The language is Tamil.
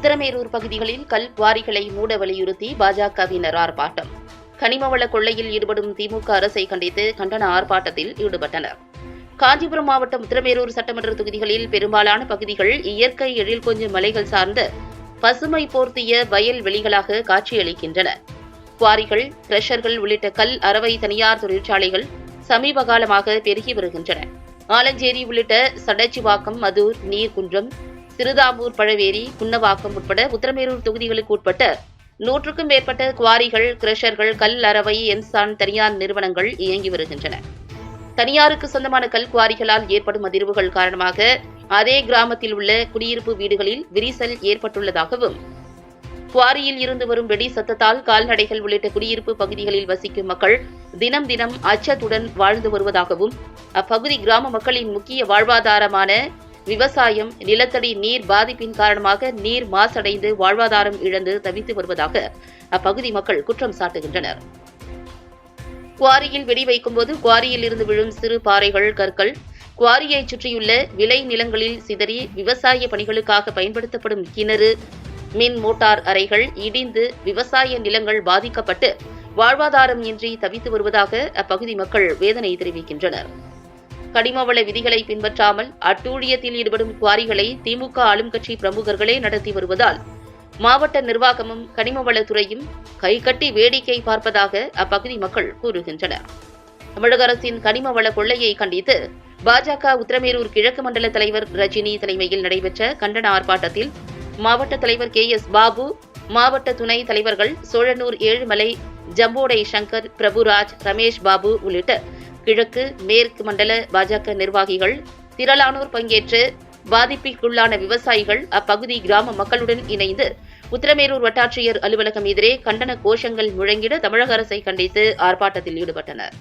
உத்தரமேரூர் பகுதிகளில் கல் குவாரிகளை மூட வலியுறுத்தி பாஜகவினர் ஆர்ப்பாட்டம். கனிமவள கொள்ளையில் ஈடுபடும் திமுக அரசை கண்டித்து கண்டன ஆர்ப்பாட்டத்தில் ஈடுபட்டனர். காஞ்சிபுரம் மாவட்டம் உத்தரமேரூர் சட்டமன்ற தொகுதிகளில் பெரும்பாலான பகுதிகள் இயற்கை எழில் கொஞ்சம் மலைகள் சார்ந்த பசுமை போர்த்திய வயல் வெளிகளாக காட்சியளிக்கின்றன. குவாரிகள் கிரஷர்கள் உள்ளிட்ட கல் அரவை தனியார் தொழிற்சாலைகள் சமீப காலமாக பெருகி வருகின்றன. ஆலஞ்சேரி உள்ளிட்ட சடச்சிவாக்கம் மதூர் நீர்குன்றம் திருதாம்பூர் பழவேரி குன்னவாக்கம் உட்பட உத்தரமேரூர் தொகுதிகளுக்கு உட்பட்ட நூற்றுக்கும் மேற்பட்ட குவாரிகள் கிரஷர்கள் கல் அரவை என்சான் தனியார் நிறுவனங்கள் இயங்கி வருகின்றன. தனியாருக்கு சொந்தமான கல் குவாரிகளால் ஏற்படும் அதிர்வுகள் காரணமாக அதே கிராமத்தில் உள்ள குடியிருப்பு வீடுகளில் விரிசல் ஏற்பட்டுள்ளதாகவும் குவாரியில் இருந்து வரும் வெடி சத்தத்தால் கால்நடைகள் உள்ளிட்ட குடியிருப்பு பகுதிகளில் வசிக்கும் மக்கள் தினம் தினம் அச்சத்துடன் வாழ்ந்து வருவதாகவும் அப்பகுதி கிராம மக்களின் முக்கிய வாழ்வாதாரமான விவசாயம் நிலத்தடி நீர் பாதிப்பின் காரணமாக நீர் மாசடைந்து வாழ்வாதாரம் இழந்து தவித்து வருவதாக அப்பகுதி மக்கள் குற்றம் சாட்டுகின்றனர். குவாரியில் வெடி வைக்கும்போது குவாரியில் இருந்து விழும் சிறு பாறைகள் கற்கள் குவாரியைச் சுற்றியுள்ள விளை நிலங்களில் சிதறி விவசாய பணிகளுக்காக பயன்படுத்தப்படும் கிணறு மின் மோட்டார் அறைகள் இடிந்து விவசாய நிலங்கள் பாதிக்கப்பட்டு வாழ்வாதாரம் இன்றி தவித்து வருவதாக அப்பகுதி மக்கள் வேதனை தெரிவிக்கின்றனர். கனிமவள விதிகளை பின்பற்றாமல் அட்டூழியத்தில் ஈடுபடும் குவாரிகளை திமுக ஆளும் கட்சி பிரமுகர்களே நடத்தி வருவதால் மாவட்ட நிர்வாகமும் கனிமவளத்துறையும் கைகட்டி வேடிக்கை பார்ப்பதாக அப்பகுதி மக்கள் கூறுகின்றனர். தமிழக அரசின் கனிமவள கொள்ளையை கண்டித்து பாஜக உத்தரமேரூர் கிழக்கு மண்டல தலைவர் ரஜினி தலைமையில் நடைபெற்ற கண்டன ஆர்ப்பாட்டத்தில் மாவட்ட தலைவர் கே எஸ் பாபு மாவட்ட துணை தலைவர்கள் சோழனூர் ஏழுமலை ஜம்போடை சங்கர் பிரபுராஜ் ரமேஷ் பாபு உள்ளிட்ட கிழக்கு மேற்கு மண்டல பாஜக நிர்வாகிகள் திரளானோர் பங்கேற்று பாதிப்பிற்குள்ளான விவசாயிகள் அப்பகுதி கிராம மக்களுடன் இணைந்து உத்தரமேரூர் வட்டாட்சியர் அலுவலகம் எதிரே கண்டன கோஷங்கள் முழங்கிட தமிழக அரசை கண்டித்து ஆர்ப்பாட்டத்தில் ஈடுபட்டனர்.